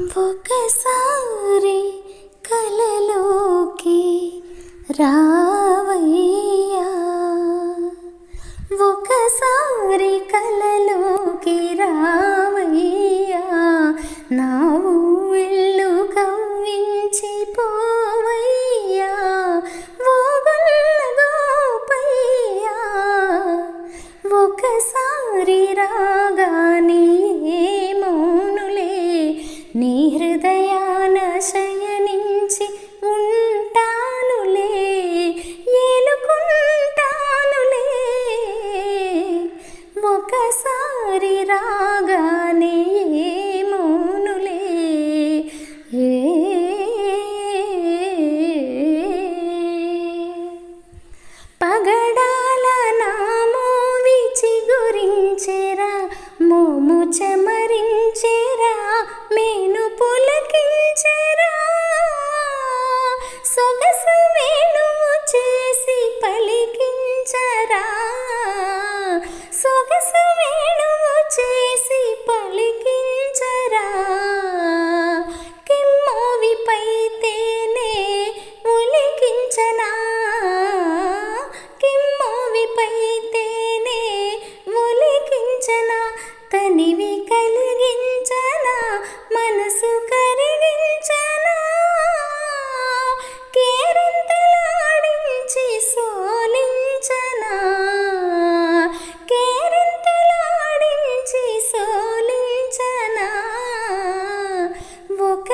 ఒకసారి కలలోకి రావయ్యా. ఒకసారి కలలోకి రావయ్యా. నా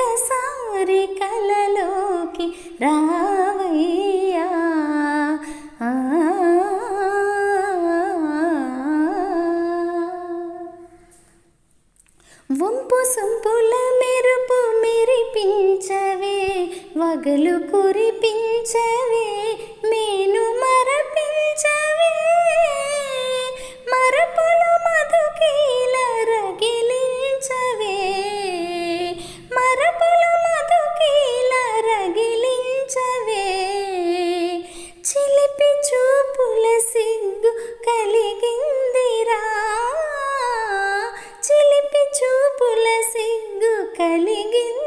ఒక్కసారి కలలోకి రావయ్యా. వంపు సొంపుల మెరుపు మెరిపించవే వగలు కురిపించవే సిపి చూపుల సిగ్గు కలిగిందిరా. చిలిపి చూపుల సిగ్గు కలిగింది.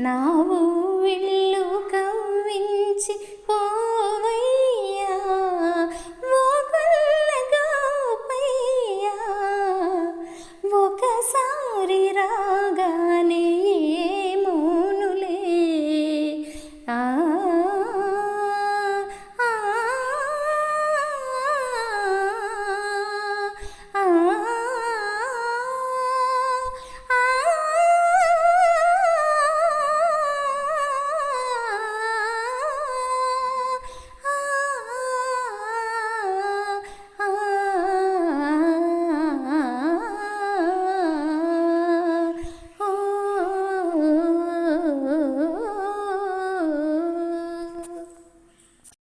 ನಾವು